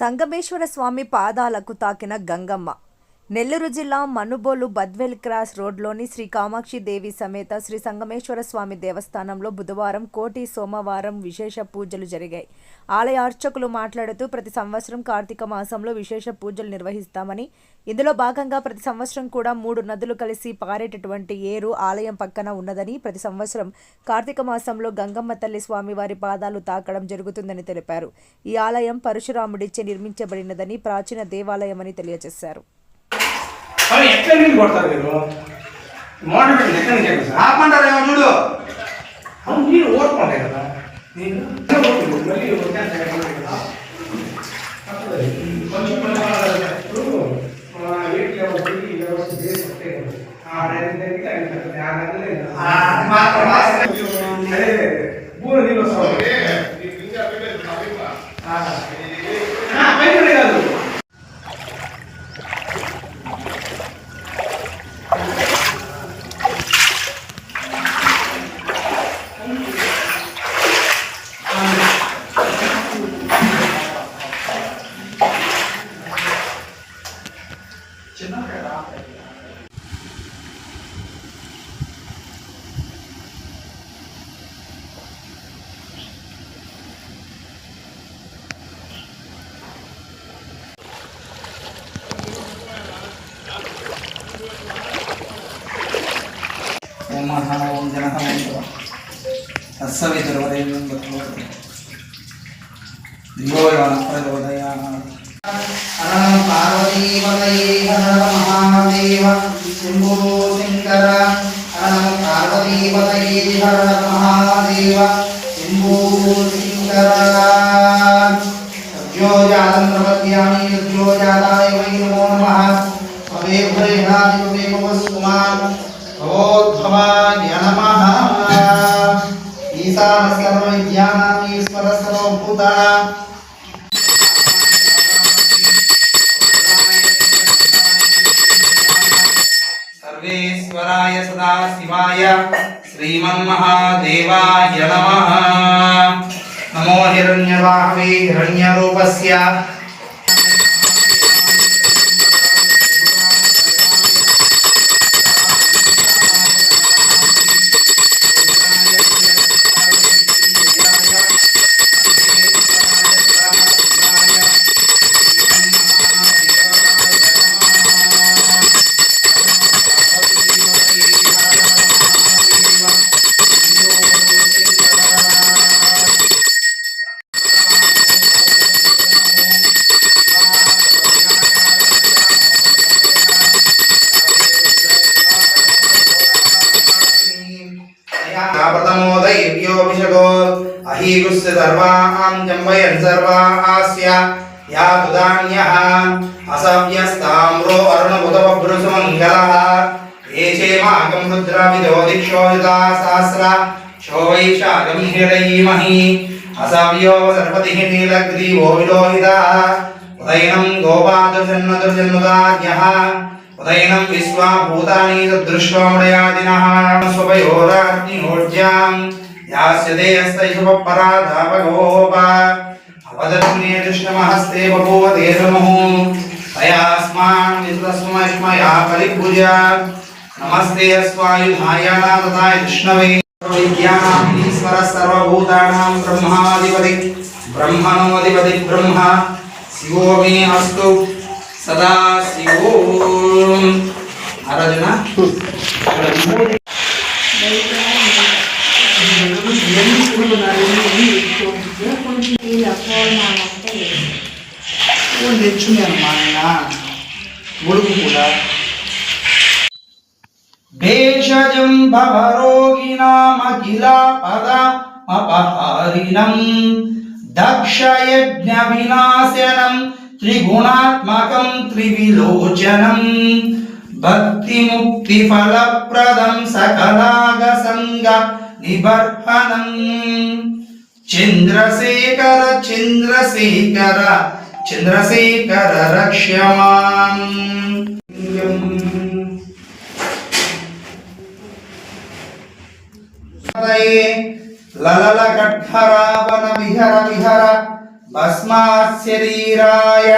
సంగమేశ్వర స్వామి పాదాలకు తాకిన గంగమ్మ. నెల్లూరు జిల్లా మనుబోలు బద్వేల్ క్రాస్ రోడ్లోని శ్రీ కామాక్షి దేవి సమేత శ్రీ సంగమేశ్వర స్వామి దేవస్థానంలో బుధవారం కోటి సోమవారం విశేష పూజలు జరిగాయి. ఆలయ అర్చకులు మాట్లాడుతూ ప్రతి సంవత్సరం కార్తీక మాసంలో విశేష పూజలు నిర్వహిస్తామని ఇందులో భాగంగా ప్రతి సంవత్సరం కూడా మూడు నదులు కలిసి పారేటటువంటి ఏరు ఆలయం పక్కన ఉన్నదని ప్రతి సంవత్సరం కార్తీక మాసంలో గంగమ్మ తల్లి స్వామివారి పాదాలు తాకడం జరుగుతుందని తెలిపారు. ఈ ఆలయం పరశురాముడిచే నిర్మించబడినదని ప్రాచీన దేవాలయమని తెలియజేశారు. ఎట్లా నీళ్ళు కొడతారు మీరు? మోటార్ పెట్టి ఎక్కడి నుంచి ఎక్కడ సార్ ఆపమంటారేమో చూడు. అవును నీళ్ళు ఓడుకుంటాయి కదా. నీళ్ళు ఓడుకుంటుంది. మళ్ళీ ఎక్కడ కొంచెం కొంచెం ఇప్పుడు మన ओम अहम ओम जनः ओम तत्सवितुर्वरेण्यं भगवते धियो यो न प्रचोदयाः हर पार्वती वदये हर महादेव शम्भो शङ्कर हर पार्वती वदये हर महादेव शम्भो शङ्कर सद्यो जातं प्रपद्यामि सद्यो जाताय वै नमो नमः भवे भरे हृणाधिपते मम सुमान् భవోద్భవాయ నమః ఈశాన సర్వ విద్యానాం ఈశ్వర సర్వభూతానాం సర్వేశ్వరాయ సదాశివాయ శ్రీమన్మహాదేవాయ నమః నమో హిరణ్యవాహవే హిరణ్యరూపస్య అహీగుస్య సర్వాం జంబయన్ సర్వాస్య యా తుదాన్యః అసవ్యస్తామ్రో అరుణబుధవభృసుమంగళः ఏచేమాకం రుద్రవిదో దిక్షోయుతా సహస్ర శోవైషాగం హిరణీమహి అసవ్యో సర్పతిః నీలగ్రీవో విలోహితः ఉదయనం గోపాదుర్జన్మదుర్జన్మదాజ్ఞः ఉదయనం విశ్వా భూతాని దృశ్వమడయాదినః यास्य देहस्तैषव परा धावगोपा अवदन्येजष्टमहस्ते बभूव देनमुः तयास्मान् वितस्मैष्मया परिभुज नमस्ते अस्वायुधायाना तथा विष्णवे विज्ञानाम् ईश्वरः सर्वभूतानाम् ब्रह्माधिपति। ब्रह्मणोऽधिपति ब्रह्म। शिवो मे अस्तु। सदा शिवो। अर्जुन। తెచ్చున్నాను మా ఆయన గొడుగు కూడా భేషజం భవరోగిణామఖిల పదమపహారిణం దక్షయజ్ఞ వినాశనం త్రిగుణాత్మకం త్రివిలోచనం భక్తి ముక్తి ఫలప్రదం సకలాగ నిబర్హణం చంద్రశేఖర చంద్రశేఖర చంద్రశేఖర రక్ష్యమాన్ లలల కఠరావన విహర విహర భస్మాత్ శరీరాయ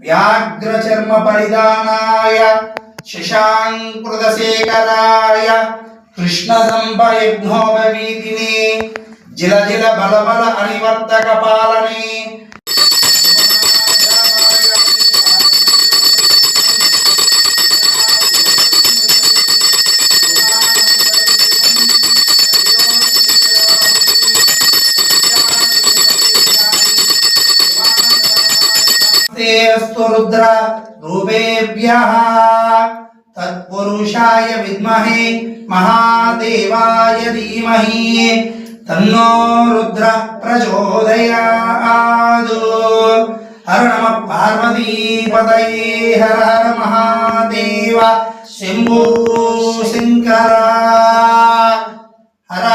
వ్యాఘ్రచర్మ పరిధానాయ శశాంకృతశేఖరాయ కృష్ణ సంపయజ్ఞోపవీతిని జిల జిల బల బల అనివర్తక పాలనే అస్తు రుద్ర రూపేభ్యః తత్పురుషాయ విద్మహే మహాదేవాయ ధీమహి తన్నో రుద్ర ప్రచోదయాదు హర నమ పార్వతీపతయే హర హర మహాదేవ శంభో శంకర హర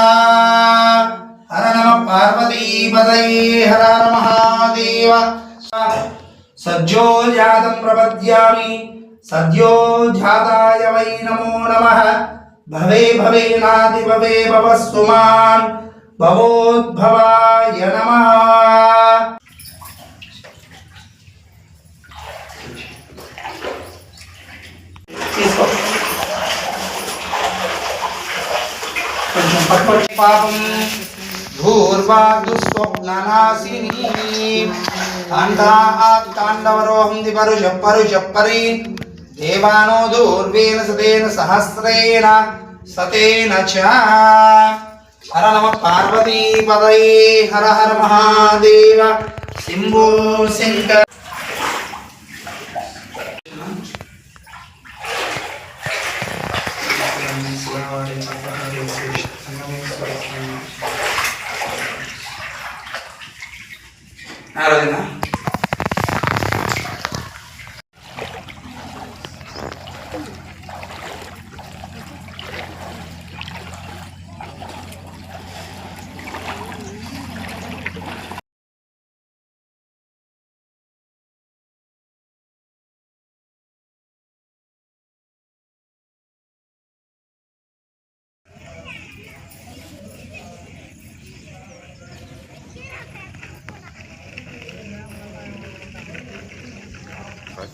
హర నమ పార్వతీపతయే హర హర మహాదేవ సజ్జో జాతం ప్రపద్యామి सद्यो सद्योध्याताय वै नमो नमः। भवे भवे नादि भवे भवस्सु मान् भवोद्भवाय नमः। पापं भूर्वाग्दुस्वप्ननाशिनी। अन्धा आत्ताण्डवरोहं दिपरुष परुष परीन् దేవానో దూర్వేణ సతేన సహస్రేణ సతేన చ. హర నమ పార్వతీ పదయే హర హర మహాదేవ శంభో శంకర. ఆరాధన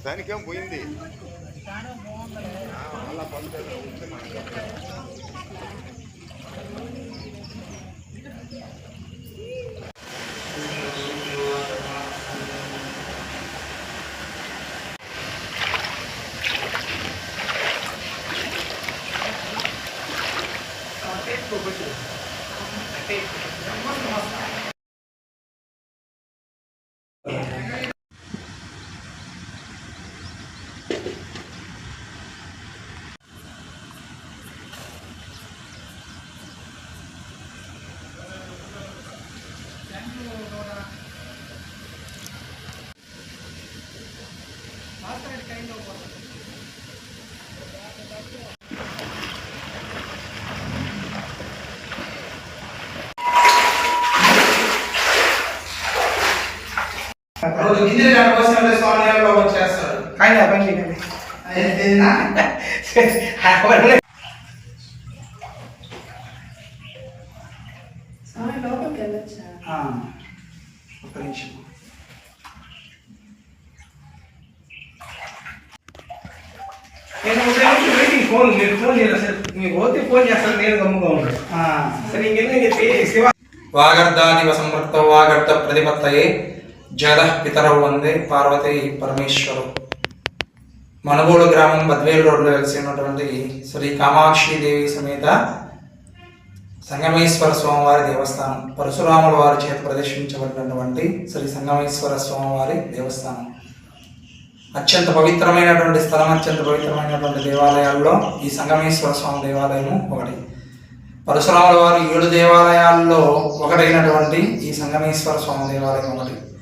ప్రస్తుతానికేం పోయింది? రోజు గింజలు కనకోసం స్వామి గారు వచ్చేస్తారు కానీ వెళ్ళొచ్చా? ఆ, ఒక్క నిమిషం. నేను వెయిటింగ్ ఫోన్ మీరు ఫోన్ చేయలేదు సార్. మీరు పోతే ఫోన్ చేస్తాను నేను గమ్ముగా ఉంటాను ఆ. సరే ఇంకెందుకు చెప్పి శివ వాగర్ధాదివ సంవృక్త వాగర్ధ ప్రతిపత్తయే. జగద పితరవు వందే పార్వతి పరమేశ్వరు. మనుగోడు గ్రామం బద్వేలు రోడ్లో వెలిసి ఉన్నటువంటి శ్రీ కామాక్షి దేవి సమేత సంగమేశ్వర స్వామివారి దేవస్థానం. పరశురాముల వారి చేత ప్రదర్శించబడినటువంటి శ్రీ సంగమేశ్వర స్వామివారి దేవస్థానం. అత్యంత పవిత్రమైనటువంటి స్థలం అత్యంత పవిత్రమైనటువంటి దేవాలయాల్లో ఈ సంగమేశ్వర స్వామి దేవాలయము ఒకటి. పరశురాముల వారు ఏడు దేవాలయాల్లో ఒకటైనటువంటి ఈ సంగమేశ్వర స్వామి దేవాలయం ఒకటి.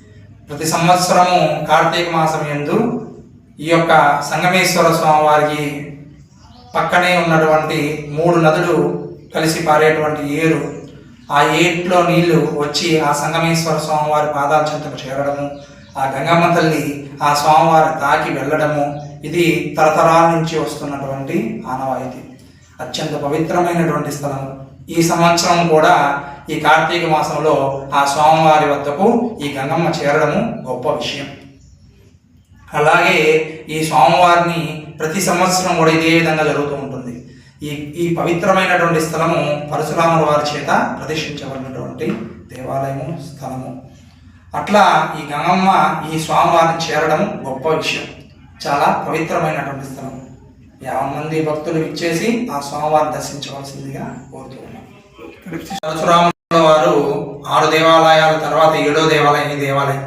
ప్రతి సంవత్సరము కార్తీక మాసం యందు ఈ యొక్క సంగమేశ్వర స్వామి వారికి పక్కనే ఉన్నటువంటి మూడు నదులు కలిసి పారేటువంటి ఏరు ఆ ఏట్లో నీళ్ళు వచ్చి ఆ సంగమేశ్వర స్వామివారి పాదాల చెంతకు చేరడము ఆ గంగమ్మ తల్లి ఆ స్వామివారి తాకి వెళ్ళడము ఇది తరతరాల నుంచి వస్తున్నటువంటి ఆనవాయితీ. అత్యంత పవిత్రమైనటువంటి స్థలం ఈ సంవత్సరం కూడా ఈ కార్తీక మాసంలో ఆ స్వామివారి వద్దకు ఈ గంగమ్మ చేరడము గొప్ప విషయం. అలాగే ఈ స్వామివారిని ప్రతి సంవత్సరం కూడా ఇదే విధంగా జరుగుతూ ఉంటుంది. ఈ ఈ పవిత్రమైనటువంటి స్థలము పరశురాముల వారి చేత ప్రతిష్ఠించబడినటువంటి దేవాలయము స్థలము. అట్లా ఈ గంగమ్మ ఈ స్వామివారిని చేరడం గొప్ప విషయం. చాలా పవిత్రమైనటువంటి స్థలం యాభై మంది భక్తులు ఇచ్చేసి ఆ స్వామివారిని దర్శించవలసిందిగా కోరుతూ ఉన్నాం. పరశురాముల వారు ఆరు దేవాలయాల తర్వాత ఏడో దేవాలయం ఈ దేవాలయం.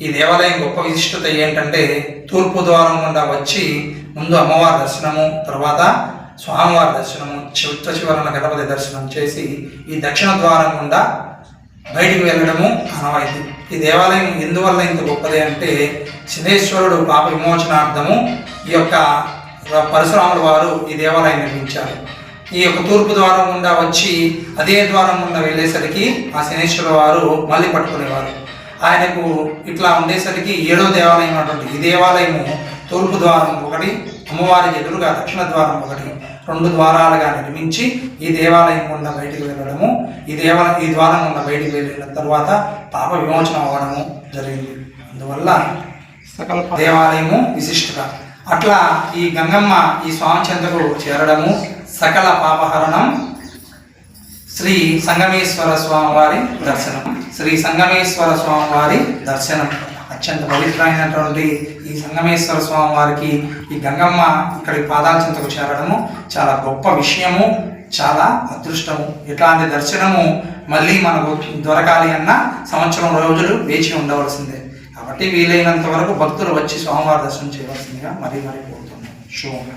ఈ దేవాలయం గొప్ప విశిష్టత ఏంటంటే తూర్పు ద్వారం గుండా వచ్చి ముందు అమ్మవారి దర్శనము తర్వాత స్వామివారి దర్శనము చిత్త చివరన గణపతి దర్శనం చేసి ఈ దక్షిణ ద్వారం గుండా బయటికి వెళ్ళడము అనవైంది ఈ దేవాలయం ఎందువల్ల ఇంత గొప్పది అంటే సిద్ధేశ్వరుడు పాప విమోచనార్థము ఈ యొక్క పరశురాముల వారు ఈ దేవాలయం నిర్మించారు. ఈ యొక్క తూర్పు ద్వారం గుండా వచ్చి అదే ద్వారం గుండా వెళ్ళేసరికి ఆ శనేశ్వర వారు మళ్ళీ పట్టుకునేవారు. ఆయనకు ఇట్లా ఉండేసరికి ఏడో దేవాలయం అన్నటువంటి ఈ దేవాలయము తూర్పు ద్వారం ఒకటి అమ్మవారికి ఎదురుగా దక్షిణ ద్వారం ఒకటి రెండు ద్వారాలుగా నిర్మించి ఈ దేవాలయం గుండా బయటికి వెళ్ళడము ఈ దేవాలయం ఈ ద్వారం గుండా బయటికి వెళ్ళిన తర్వాత పాప విమోచనం అవ్వడము జరిగింది. అందువల్ల సకల దేవాలయము విశిష్టత. అట్లా ఈ గంగమ్మ ఈ స్వామి చెంతకు చేరడము సకల పాపహరణం శ్రీ సంగమేశ్వర స్వామివారి దర్శనం. శ్రీ సంగమేశ్వర స్వామివారి దర్శనం. అత్యంత పవిత్రమైనటువంటి ఈ సంగమేశ్వర స్వామి వారికి ఈ గంగమ్మ ఇక్కడి పాదాల చింతకు చేరడము చాలా గొప్ప విషయము చాలా అదృష్టము. ఇట్లాంటి దర్శనము మళ్ళీ మనకు దొరకాలి అన్న సంవత్సరం రోజులు వేచి ఉండవలసిందే. కాబట్టి వీలైనంత వరకు భక్తులు వచ్చి స్వామివారి దర్శనం చేయవలసిందిగా మరీ మరీ కోరుతున్నాం శుభంగా